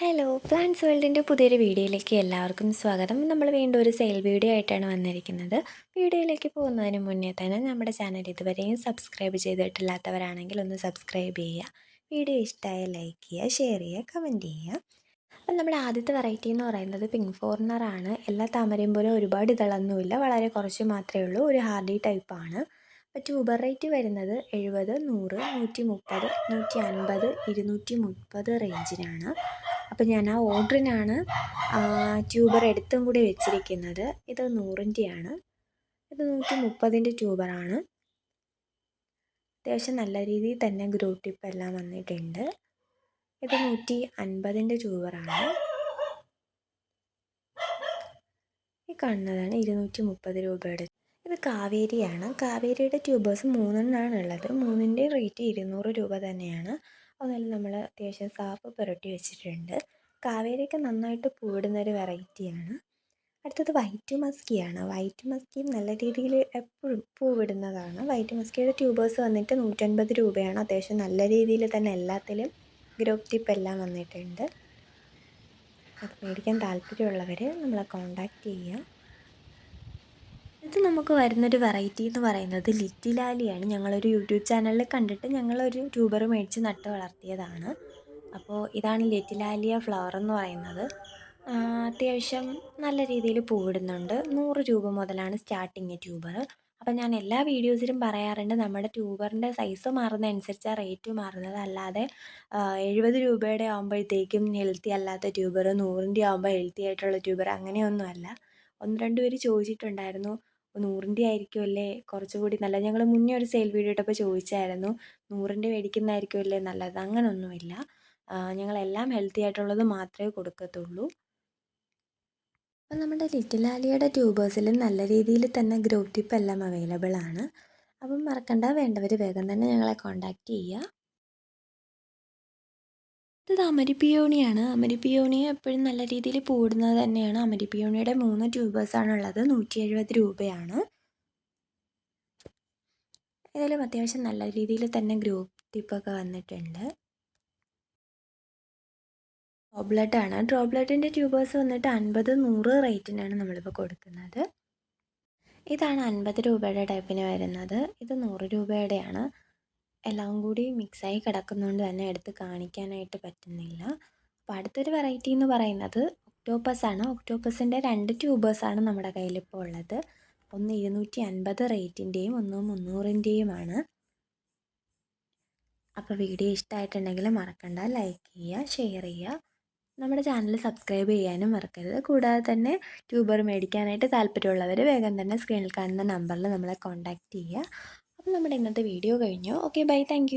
Hello plants വേൾഡിന്റെ പുതിയൊരു വീഡിയോയിലേക്ക് എല്ലാവർക്കും സ്വാഗതം. നമ്മൾ വീണ്ടും ഒരു സെയിൽ വീഡിയോ ആയിട്ടാണ് വന്നിരിക്കുന്നത്. വീഡിയോയിലേക്ക് പോകുന്നതിന് മുന്നേ തന്നെ നമ്മുടെ ചാനൽ ഇതുവരെയും സബ്സ്ക്രൈബ് ചെയ്തിട്ടില്ലാത്തവരാണെങ്കിൽ ഒന്ന് സബ്സ്ക്രൈബ് ചെയ്യുക. വീഡിയോ ഇഷ്ടമായ ലൈക്ക് ചെയ്യുക ഷെയർ ചെയ്യുക കമന്റ് ചെയ്യുക. അപ്പം നമ്മുടെ ആദ്യത്തെ വെറൈറ്റി എന്ന് പറയുന്നത് പിങ്ക് ഫോർണറാണ് എല്ലാ താമരയും പോലെ ഒരുപാട് ഇതളൊന്നുമില്ല. വളരെ കുറച്ച് മാത്രമേ ഉള്ളൂ. ഒരു ഹാർഡി ടൈപ്പാണ് അപ്പോൾ ട്യൂബർ റേറ്റ് വരുന്നത് എഴുപത് നൂറ് നൂറ്റി മുപ്പത് നൂറ്റി അൻപത് ഇരുന്നൂറ്റി മുപ്പത് റേഞ്ചിനാണ് അപ്പോൾ ഞാൻ ആ ഓർഡറിനാണ് ട്യൂബർ എടുത്തും കൂടി വെച്ചിരിക്കുന്നത്. ഇത് നൂറിന്റെയാണ് ഇത് നൂറ്റി മുപ്പതിന്റെ ട്യൂബറാണ്. അത്യാവശ്യം നല്ല രീതിയിൽ തന്നെ ഗ്രോ എല്ലാം വന്നിട്ടുണ്ട്. ഇത് നൂറ്റി അൻപതിന്റെ ട്യൂബറാണ്. ഈ കാണുന്നതാണ് ഇരുന്നൂറ്റി മുപ്പത് രൂപയുടെ. ഇത് കാവേരിയാണ്. കാവേരിയുടെ ട്യൂബേഴ്സ് മൂന്നെണ്ണമാണ് ഉള്ളത് മൂന്നിന്റെ റേറ്റ് ഇരുന്നൂറ് രൂപ തന്നെയാണ്. അതുപോലെ നമ്മൾ അത്യാവശ്യം സാഫ് പുരട്ടി വെച്ചിട്ടുണ്ട്. കാവേരിയൊക്കെ നന്നായിട്ട് പൂവിടുന്ന ഒരു വെറൈറ്റിയാണ് അടുത്തത് വൈറ്റ് മസ്കിയാണ് വൈറ്റ് മസ്കിയും നല്ല രീതിയിൽ എപ്പോഴും പൂവിടുന്നതാണ്. വൈറ്റ് മസ്കിയുടെ ട്യൂബേഴ്സ് വന്നിട്ട് നൂറ്റൻപത് രൂപയാണ്. അത്യാവശ്യം നല്ല രീതിയിൽ തന്നെ എല്ലാത്തിലും ഗ്രോപ്പ് ടിപ്പ് എല്ലാം വന്നിട്ടുണ്ട്. അത് മേടിക്കാൻ താല്പര്യമുള്ളവർ നമ്മളെ കോണ്ടാക്റ്റ് ചെയ്യുക ഇത് നമുക്ക് വരുന്നൊരു വെറൈറ്റി എന്ന് പറയുന്നത് ലിറ്റിലാലിയാണ് ഞങ്ങളൊരു യൂട്യൂബ് ചാനലിൽ കണ്ടിട്ട് ഞങ്ങളൊരു ട്യൂബർ മേടിച്ച് നട്ട് വളർത്തിയതാണ്. അപ്പോൾ ഇതാണ് ലിറ്റിലാലിയ ഫ്ലവർ എന്ന് പറയുന്നത്. അത്യാവശ്യം നല്ല രീതിയിൽ പൂവിടുന്നുണ്ട്. നൂറ് രൂപ മുതലാണ് സ്റ്റാർട്ടിങ് ട്യൂബർ അപ്പം ഞാൻ എല്ലാ വീഡിയോസിലും പറയാറുണ്ട് നമ്മുടെ ട്യൂബറിന്റെ സൈസ് മാറുന്നതനുസരിച്ച് ആ റേറ്റ് മാറുന്നത്. അല്ലാതെ എഴുപത് രൂപയുടെ ആകുമ്പോഴത്തേക്കും ഹെൽത്തി അല്ലാത്ത ട്യൂബർ നൂറിന്റെ ആകുമ്പോൾ ഹെൽത്തി ആയിട്ടുള്ള ട്യൂബർ അങ്ങനെയൊന്നുമല്ല. ഒന്ന് രണ്ട് പേര് ചോദിച്ചിട്ടുണ്ടായിരുന്നു നൂറിന്റെ ആയിരിക്കുമല്ലേ കുറച്ചുകൂടി നല്ല ഞങ്ങൾ മുന്നേ ഒരു സെയിൽ വീഡിയോ ഇട്ടപ്പോൾ ചോദിച്ചായിരുന്നു നൂറിന്റെ മേടിക്കുന്നതായിരിക്കുമല്ലേ നല്ലത്? അങ്ങനൊന്നുമില്ല. ഞങ്ങളെല്ലാം ഹെൽത്തി ആയിട്ടുള്ളത് മാത്രമേ കൊടുക്കത്തുള്ളൂ. അപ്പം നമ്മുടെ ലിറ്റിൽ ആലിയുടെ ട്യൂബേഴ്സിൽ നല്ല രീതിയിൽ തന്നെ ഗ്രോത്ത് ടിപ്പ് എല്ലാം അവൈലബിൾ ആണ്. അപ്പം മറക്കണ്ട വേണ്ടവർ വേഗം തന്നെ ഞങ്ങളെ കോൺടാക്റ്റ് ചെയ്യുക. ഇത് അമരിപ്പിയോണിയാണ്. അമരിപ്പിയോണി എപ്പോഴും നല്ല രീതിയിൽ പൂടുന്നത് തന്നെയാണ്. അമരിപ്പിയോണിയുടെ മൂന്ന് ട്യൂബേഴ്സാണ് ഉള്ളത് നൂറ്റി എഴുപത് രൂപയാണ്. ഏതായാലും അത്യാവശ്യം നല്ല രീതിയിൽ തന്നെ ഗ്രൂപ്പ് ടിപ്പൊക്കെ വന്നിട്ടുണ്ട്. ഡ്രോപ്ലെറ്റാണ് ഡ്രോപ്ലെറ്റിന്റെ ട്യൂബേഴ്സ് വന്നിട്ട് അൻപത് നൂറ് റേറ്റിനാണ് നമ്മളിപ്പോൾ കൊടുക്കുന്നത്. ഇതാണ് അൻപത് രൂപയുടെ ടൈപ്പിന് വരുന്നത്. ഇത് നൂറ് രൂപയുടെയാണ്. എല്ലാം കൂടി മിക്സായി കിടക്കുന്നതുകൊണ്ട് തന്നെ എടുത്ത് കാണിക്കാനായിട്ട് പറ്റുന്നില്ല. അപ്പോൾ അടുത്തൊരു വെറൈറ്റി എന്ന് പറയുന്നത് ഒക്ടോപ്പസാണ് ഒക്ടോപ്പസിന്റെ രണ്ട് ട്യൂബേഴ്സാണ് നമ്മുടെ കയ്യിലിപ്പോൾ ഉള്ളത്. ഒന്ന് ഇരുന്നൂറ്റി അൻപത് റേറ്റിന്റെയും ഒന്ന് മുന്നൂറിന്റെയുമാണ് അപ്പോൾ വീഡിയോ ഇഷ്ടമായിട്ടുണ്ടെങ്കിൽ മറക്കണ്ട. ലൈക്ക് ചെയ്യുക ഷെയർ ചെയ്യുക. നമ്മുടെ ചാനൽ സബ്സ്ക്രൈബ് ചെയ്യാനും മറക്കരുത്. കൂടാതെ തന്നെ ട്യൂബർ മേടിക്കാനായിട്ട് താല്പര്യമുള്ളവർ വേഗം തന്നെ സ്ക്രീനിൽ കാണുന്ന നമ്പറിൽ നമ്മളെ കോൺടാക്റ്റ് ചെയ്യുക. അപ്പോൾ നമ്മുടെ ഇന്നത്തെ വീഡിയോ കഴിഞ്ഞു. Okay bye thank